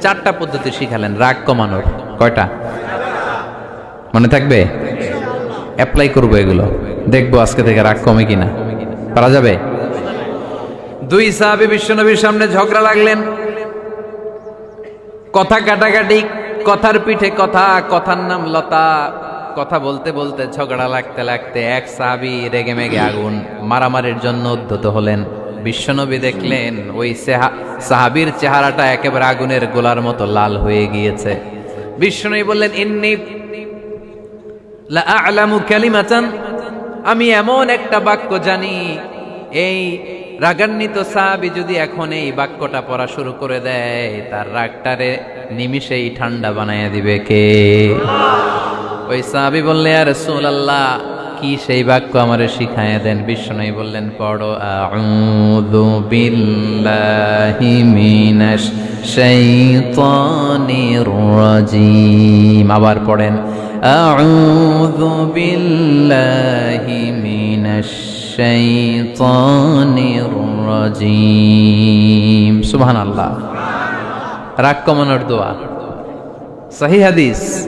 চারটা পদ্ধতি শিখালেন, রাগ কমানোর। কয়টা? মনে থাকবে? অ্যাপ্লাই করব এগুলো। দেখব আজকে থেকে রাগ কমে কিনা। পারা যাবে? দুই সাহাবি বিশ্বনবীর সামনে ঝগড়া লাগলেন। কথা কাটাকাটি, কথার পিঠে কথা, কথার নাম লতা। কথা বলতে বলতে ঝগড়া লাগতে লাগতে এক সাহাবি রেগে মেগে আগুন, মারামারির জন্য উদ্ধত হলেন। বিশ্বনবী দেখলেন, ওই সেহা- সাহাবীর চেহারাটা একেবারে আগুনের গোলার মতো লাল হয়ে গিয়েছে। বিশ্বনবী বললেন, ইন্নি আমি এমন একটা বাক্য জানি, এই রাগান্বিত সাহাবি যদি এখন এই বাক্যটা পড়া শুরু করে দেয়, তার রাগটারে নিমিষেই ঠান্ডা বানাইয়া দিবে কে? ওই সাহাবি বললে আর রাসূলুল্লাহ কি সেই বাক্য আমারে শিখাইয়া দেন। বিষ্ণু বললেন, পড়ো, আউযু বিল্লাহি মিনাশ শাইতানির রাজিম। আবার পড়েন, আউযু বিল্লাহি মিনাশ শাইতানির রাজিম। সুবহানাল্লাহ। রাগ কমানোর দোয়া। সহি হাদিস।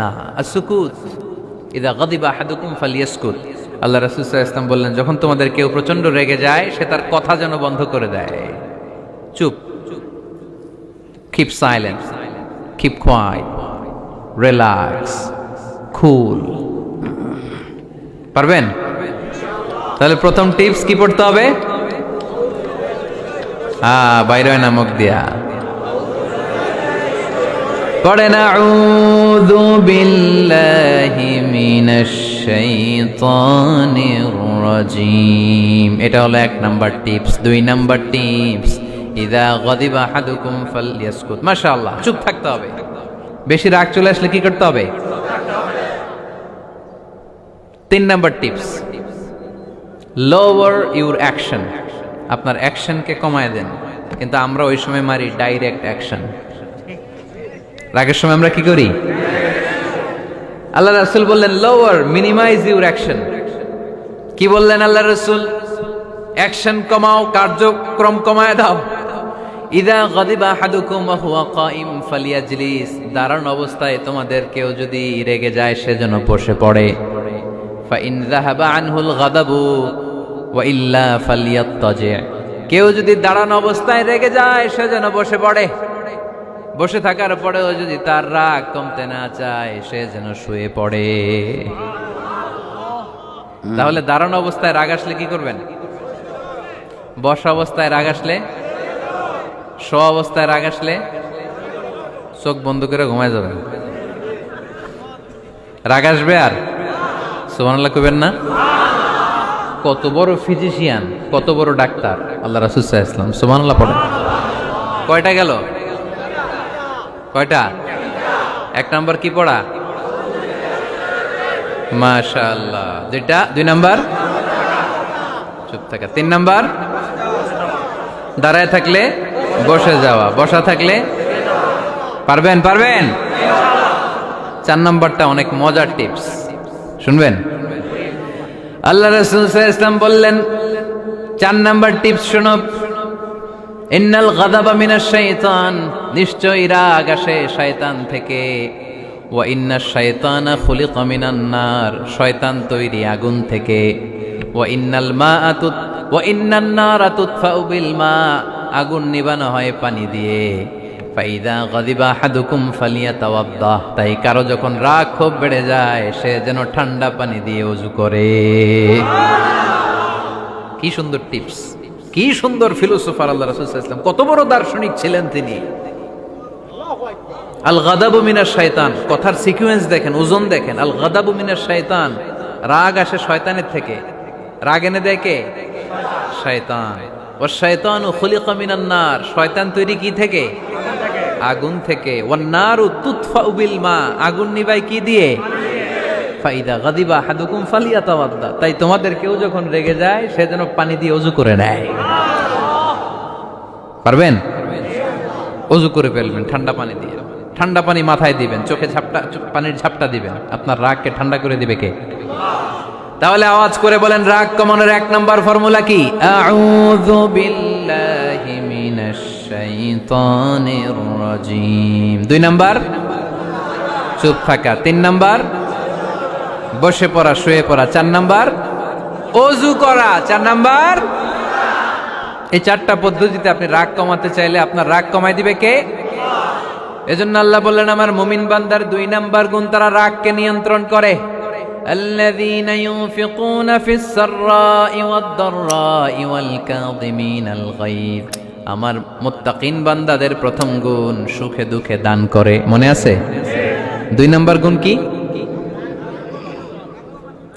না আসুকুত ইদা আল্লাহ আলাইহি ওয়াসাল্লাম বললেন, যখন তোমাদের কেউ প্রচণ্ড রেগে যায়, সে তার কথা যেন বন্ধ করে দেয়। চুপ। Keep silent keep quiet relax cool পারবেন? তাহলে প্রথম টিপস কি পড়তে হবে? হ্যাঁ বাইরে নামক দিয়া। পড়ে না আউযু বিল্লাহি মিনাশ শাইতানির রাজিম এটা হলো এক নাম্বার টিপস দুই নাম্বার টিপস ইদা গদিবা আহাদুকুম ফালইয়াসকুত মাশাআল্লাহ, চুপ থাকতে হবে। বেশি রাগ চলে আসলে কি করতে হবে? তিন number tips lower your action আপনার অ্যাকশনকে কমায় দেন, কিন্তু আমরা ওই সময় মারি ডাইরেক্ট অ্যাকশন রাগের সময় আমরা কি করি? আল্লাহ রাসুল বললেন লোয়ার মিনিমাইজ ইউর অ্যাকশন কি বললেন আল্লাহ রসুল? অ্যাকশন কমাও, কার্যক্রম কমায় দাও। ইদা গদিবা হাদুকুম হুয়া কাইম ফালিয়াজলিস। দাঁড়ান অবস্থায় তোমাদের কেউ যদি রেগে যায় সেজন্য বসে পড়ে। ফাইন যাহাবা আনহুল গাদাবু ওয়া ইল্লা ফালিয়াত্তাজি' কেউ যদি দাঁড়ানো অবস্থায় রেগে যায়, সে যেন বসে পড়ে। বসে থাকার পরেও যদি তার রাগ কমতে না চায় সে যেন শুয়ে পড়ে। তাহলে দাঁড়ানো অবস্থায় রাগ আসলে কি করবেন? বসা অবস্থায় রাগ আসলে? শো অবস্থায় রাগ আসলে? চোখ বন্ধ করে ঘুমায় যাবেন। রাগ আসবে আর? সুবহানাল্লাহ কইবেন না? কত বড় ফিজিশিয়ান কত বড় ডাক্তার আল্লাহ রাসুসাহ ইসলাম সুবহানাল্লাহ পড়েন। কয়টা গেল? কয়টা? এক নাম্বার কি পড়া? মাশাআল্লাহ। দুইটা দুই নাম্বার? চুপ থাকা। তিন নাম্বার? দাঁড়ায় থাকলে বসে যাওয়া। বসা থাকলে? পারবেন? পারবেন? চার নাম্বারটা অনেক মজার টিপস। শুনবেন? আল্লাহ রসুল ইসলাম বললেন, চার নাম্বার টিপস শুনো। ইন্নাল গাদাবা মিনাশ শাইতান, নিশ্চয়ই রাগ আসে শয়তান থেকে। ওয়া ইন্না শাইতানা খুলিকা মিনান নার, শয়তান তৈরি আগুন থেকে। ওয়া ইন্নাল মাআ তুত, ওয়া ইন্নান নারা তুতফাউ বিল মা, আগুন নিবানো হয় পানি দিয়ে। ফাইদা গদিবা হাদুকুম ফালিয়া তাওয়াদ্দাহ তাই কারও যখন রাগ খুব বেড়ে যায়, সে যেন ঠান্ডা পানি দিয়ে অজু করে। কি সুন্দর টিপস। কি সুন্দর ফিলোসোফার আল্লাহ রাসূল ওয়াসাল্লাম, কত বড় দার্শনিক ছিলেন তিনি। আল গাদাবু মিনার শয়তান কথার সিকুয়েন্স দেখেন, ওজন দেখেন। আল গাদাবু মিনার শয়তান রাগ আসে শয়তানের থেকে। রাগ এনে কে? শয়তান। ও শয়তান ও খলিকা মিনান নার, শয়তান তৈরি কি থেকে? আগুন থেকে। ও নারু তুতফা উবিল মা, আগুন নিবাই কি দিয়ে? ফাইদা গাদিবা হাদুকুম ফালিয়া তাওয়াদ্দা তাই তোমাদের কেউ যখন রেগে যায়, সে যেন পানি দিয়ে অজু করে নেয়। পারবেন? অজু করে ফেলবেন, ঠান্ডা পানি দিয়ে। ঠান্ডা পানি মাথায় দিবেন, চোখে ঝাপটা পানির ঝাপটা দিবেন। আপনার রাগকে ঠান্ডা করে দিবে কে? তাহলে আওয়াজ করে বলেন, রাগ কমানোর এক নম্বর ফর্মুলা কি? দুই নাম্বার? চুপ থাকা। তিন নাম্বার? বসে পড়া শুয়ে পড়া চার নাম্বার অজু করা চার নাম্বার এই চারটা পদ্ধতিতে আপনি রাগ কমাতে চাইলে আপনার রাগ কমাই দিবে কে এজন্য আল্লাহ বললেন আমার মুমিন বান্দার দুই নাম্বার গুণ তারা রাগকে নিয়ন্ত্রণ করে الذين ينفقون في السراء والضراء والكاظمين الغيظ আমার মুত্তাকিন বান্দাদের প্রথম গুণ সুখে দুঃখে দান করে মনে আছে দুই নাম্বার গুণ কি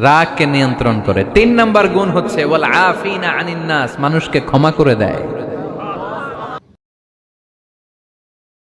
রাগকে নিয়ন্ত্রণ করে। তিন নম্বর গুণ হচ্ছে ওয়াল আফিনা আনিন মানুষকে ক্ষমা করে দেয়।